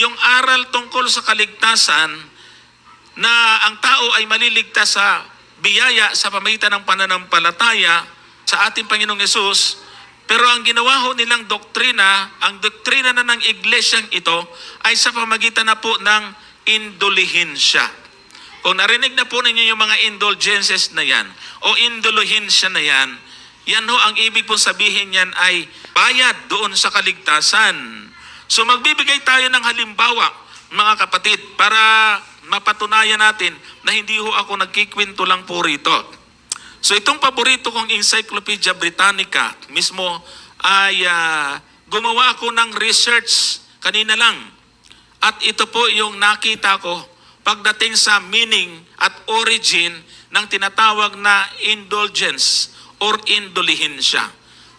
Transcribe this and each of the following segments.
yung aral tungkol sa kaligtasan na ang tao ay maliligtas sa biyaya sa pamagitan ng pananampalataya sa ating Panginoong Yesus. Pero ang ginawa ho nilang doktrina, ang doktrina na ng iglesyang ito ay sa pamagitan na po ng indulihensya. Kung narinig na po ninyo yung mga indulgences na yan o indulihensya na yan, yan ho ang ibig pong sabihin yan ay bayad doon sa kaligtasan. So magbibigay tayo ng halimbawa, mga kapatid, para mapatunayan natin na hindi ho ako nagkikwento lang po rito. So itong paborito kong Encyclopedia Britannica mismo ay ah, gumawa ako ng research kanina lang. At ito po yung nakita ko pagdating sa meaning at origin ng tinatawag na indulgence or indulihensya.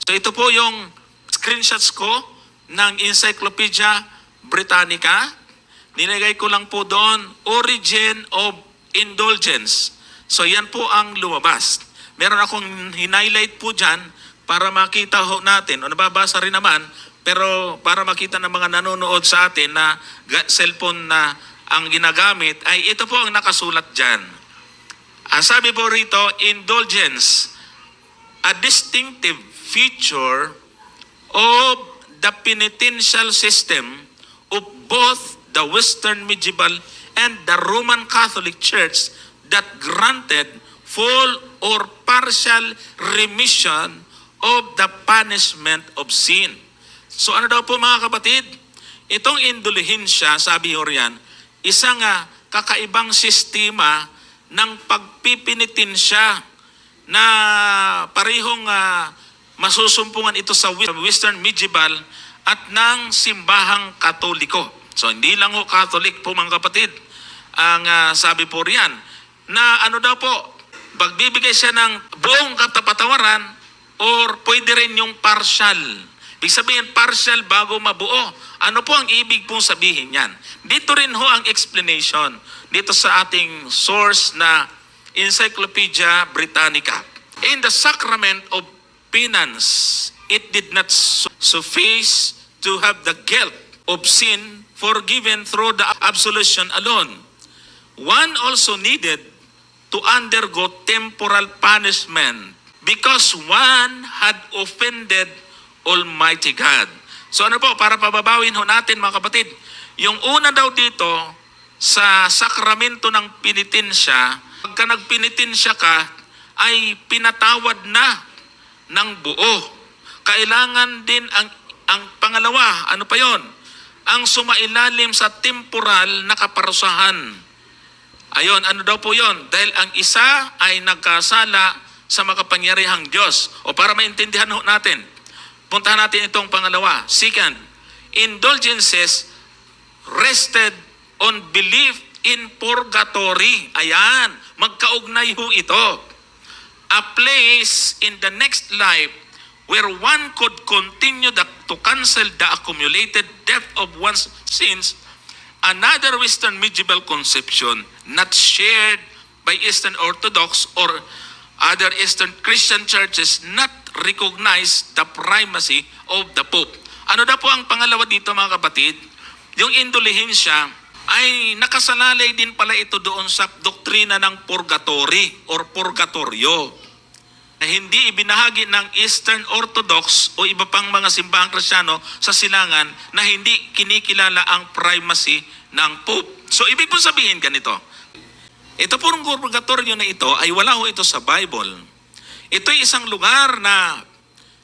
So ito po yung screenshots ko ng Encyclopedia Britannica. Nilagay ko lang po doon, origin of indulgence. So yan po ang lumabas. Meron akong hinighlight po dyan para makita ho natin, o nababasa rin naman, pero para makita ng mga nanonood sa atin na cellphone na ang ginagamit, ay ito po ang nakasulat dyan. Ang sabi po rito, indulgence, a distinctive feature of the penitential system of both the Western medieval and the Roman Catholic Church that granted full or partial remission of the punishment of sin. So ano daw po mga kapatid? Itong indulhensya, sabi ho riyan, ah, kakaibang sistema ng pagpipinitensya na parehong ah, masusumpungan ito sa Western Medieval at ng simbahang katoliko. So hindi lang ho Catholic po mga kapatid ang ah, sabi po riyan na ano daw po, pagbibigay siya ng buong katapatawaran or pwede rin yung partial. Ibig sabihin, partial bago mabuo. Ano po ang ibig pong sabihin yan? Dito rin ho ang explanation dito sa ating source na Encyclopedia Britannica. In the sacrament of penance, it did not su- suffice to have the guilt of sin forgiven through the absolution alone. One also needed to undergo temporal punishment because one had offended Almighty God. So ano po, para pababawin ho natin mga kapatid, yung una daw dito sa sakramento ng pinitensya, pagka nagpinitensya ka, ay pinatawad na ng buo. Kailangan din ang, ang pangalawa, ano pa yon? Ang sumailalim sa temporal na kaparusahan. Ayon, ano daw po yon? Dahil ang isa ay nagkasala sa makapangyarihang Diyos. O para maintindihan natin, puntahan natin itong pangalawa. Second, indulgences rested on belief in purgatory. Ayan, magkaugnay ho ito. A place in the next life where one could continue the, to cancel the accumulated debt of one's sins another Western medieval conception not shared by Eastern Orthodox or other Eastern Christian churches not recognize the primacy of the Pope. Ano na po ang pangalawa dito mga kapatid? Yung indulihensya ay nakasalalay din pala ito doon sa doktrina ng purgatory or purgatoryo na hindi ibinahagi ng Eastern Orthodox o iba pang mga simbahang Kristyano sa silangan na hindi kinikilala ang primacy ng Pope. So ibig po sabihin ganito, ito pong purgatorio na ito ay wala ho ito sa Bible. Ito ay isang lugar na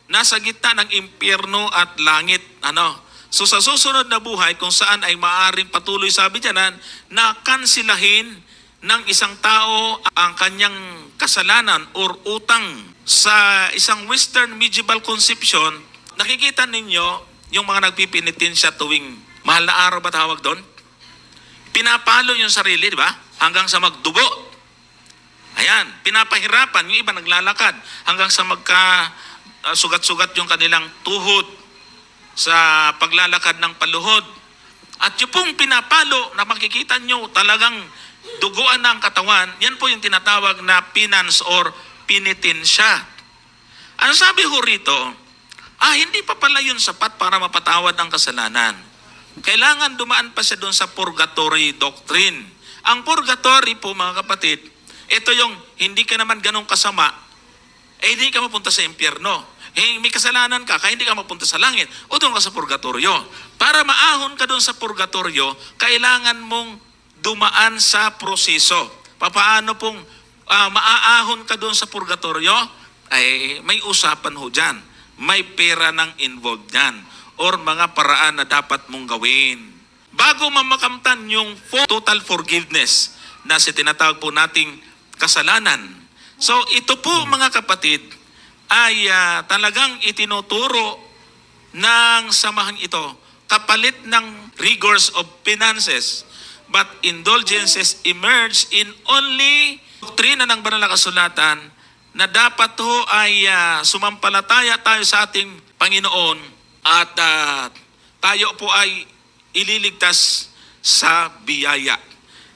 nasa gitna ng impyerno at langit. Ano? So sa susunod na buhay kung saan ay maaring patuloy sabi dyanan na kansilahin ng isang tao ang kanyang kasalanan or utang sa isang Western medieval conception, nakikita ninyo yung mga nagpipinitensya tuwing mahal na araw ba tawag doon? Pinapalo yung sarili, di ba? Hanggang sa magdugo. Ayan, pinapahirapan. Yung iba naglalakad hanggang sa magka uh, sugat-sugat yung kanilang tuhod sa paglalakad ng paluhod. At yung pong pinapalo na makikita nyo talagang duguan ng katawan, yan po yung tinatawag na penance or penitensya. Ang sabi ho rito, ah, hindi pa pala yun sapat para mapatawad ang kasalanan. kailangan dumaan pa siya doon sa purgatory doctrine. Ang purgatory po mga kapatid, ito yung hindi ka naman ganong kasama, eh hindi ka mapunta sa impyerno. Eh, may kasalanan ka, kaya hindi ka mapunta sa langit. O doon ka sa purgatorio. Para maahon ka doon sa purgatorio, kailangan mong dumaan sa proseso. Papaano pong ah, maaahon ka doon sa purgatorio? Ay, may usapan ho dyan. May pera ng involved dyan. Or mga paraan na dapat mong gawin. Bago mamakamtan yung total forgiveness na si tinatawag po nating kasalanan. So ito po mga kapatid ay ah, talagang itinuturo ng samahan ito kapalit ng rigors of finances but indulgences emerge in only doktrina ng banal na kasulatan na dapat ho ay ah, sumampalataya tayo sa ating Panginoon at ah, tayo po ay ililigtas sa biyaya.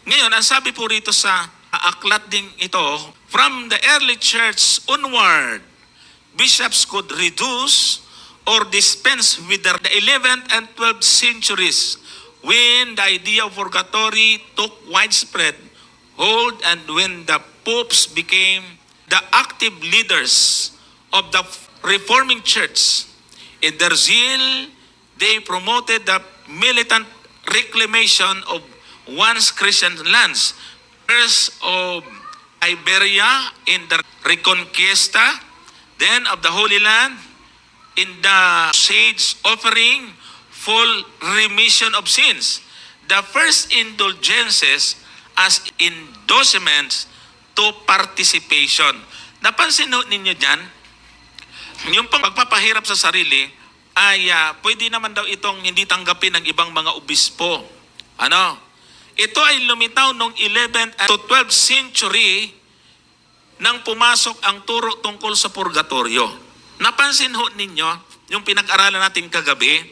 Ngayon, ang sabi po rito sa aklat ding ito, from the early church onward, bishops could reduce or dispense with the 11th and 12th centuries when the idea of purgatory took widespread hold and when the popes became the active leaders of the reforming church. In their zeal, they promoted the militant reclamation of once Christian lands. First of Iberia in the Reconquista, then of the Holy Land in the sage offering full remission of sins. The first indulgences as endorsements to participation. Napansin ninyo dyan, yung pagpapahirap sa sarili ay ah, pwede naman daw itong hindi tanggapin ng ibang mga obispo. Ano? Ito ay lumitaw noong 11th to 12th century nang pumasok ang turo tungkol sa purgatorio. Napansin ho ninyo yung pinag-aralan natin kagabi,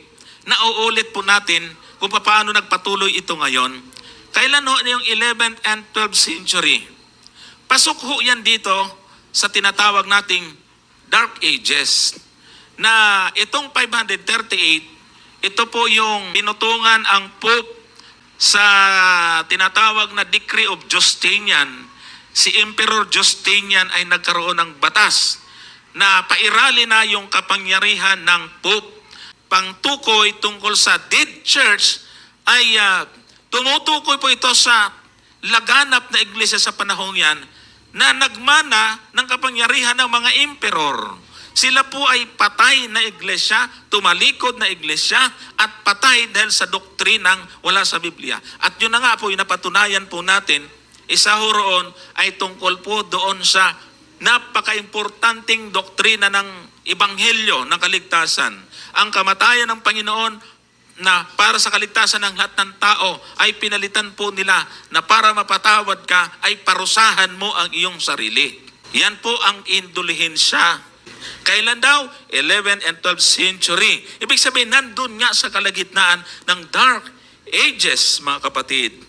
nauulit po natin kung paano nagpatuloy ito ngayon. Kailan ho yung 11th and 12th century? Pasok ho yan dito sa tinatawag nating Dark Ages na itong 538, ito po yung pinutungan ang Pope sa tinatawag na Decree of Justinian. Si Emperor Justinian ay nagkaroon ng batas na pairali na yung kapangyarihan ng Pope. Pangtukoy tungkol sa dead church ay ah, tumutukoy po ito sa laganap na iglesia sa panahong yan na nagmana ng kapangyarihan ng mga emperor. Sila po ay patay na iglesia, tumalikod na iglesia, at patay dahil sa doktrinang wala sa Biblia. At yun na nga po, yung napatunayan po natin, isa ho roon ay tungkol po doon sa napaka-importanting doktrina ng Ebanghelyo ng kaligtasan. Ang kamatayan ng Panginoon na para sa kaligtasan ng lahat ng tao ay pinalitan po nila na para mapatawad ka ay parusahan mo ang iyong sarili. Yan po ang indulhensya. Kailan daw? 11 and 12th century. Ibig sabihin, nandun nga sa kalagitnaan ng dark ages, mga kapatid.